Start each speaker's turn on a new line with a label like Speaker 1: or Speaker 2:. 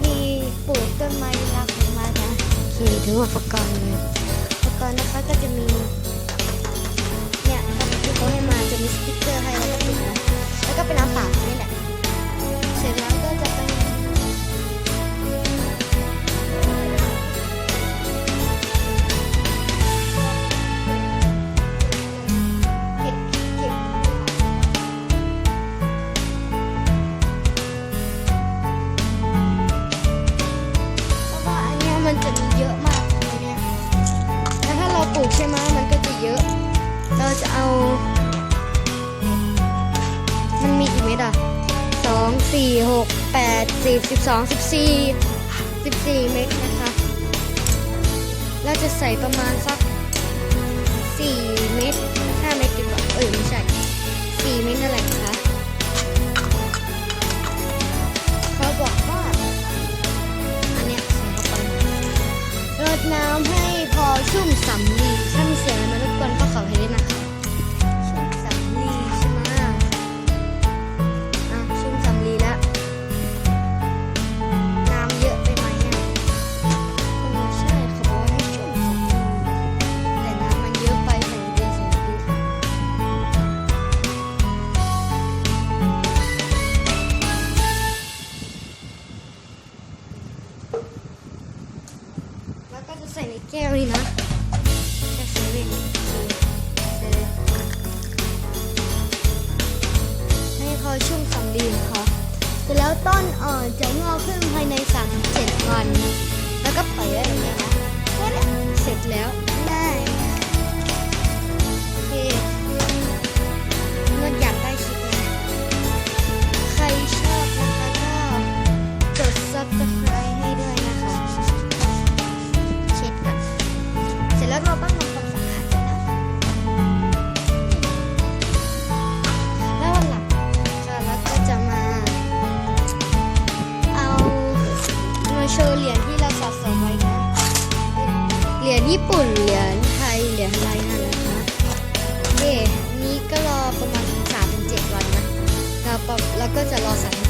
Speaker 1: ธีปลูกต้นไม้รักของมันนะโอเคถึงอุปกรณ์เลยอุปกรณ์นะคะก็จะมีเนี่ยตามที่เขาให้มาจะมีสติ๊กเกอร์ให้แล้วก็ติดนะแล้วก็ ปลูกใช่ไหมมันก็จะเยอะ เราจะเอา มันมีกี่เม็ดอะสองสี่หกแปดสิบสิบสองสิบสี่สิบสี่เม็ดนะคะเราจะใส่ประมาณสักสี่เม็ดห้าเม็ดดีกว่าเออไม่ใช่สี่เม็ดนั่นแหละนะคะเขาบอกว่าอันเนี้ยใส่เข้าไปรดน้ำให้พอชุ่มสำลี ส่ในแก้วนี่นะแก้วเซเว่นให้พอชุ่มสำลีนะคะเสร็จแล้วต้นอ่อนจะงอกขึ้นภายใน 3-7 วัน แล้วก็ปล่อยไว้แบบนี้นะเสร็จแล้ว โชว์เหรียญที่เราสะสมไว้นะ เหรียญญี่ปุ่น เหรียญไทย เหรียญอะไรนั่นนะคะโอเคนี้ก็รอประมาณ3-7วันนะ เราปรับแล้วก็จะรอสาม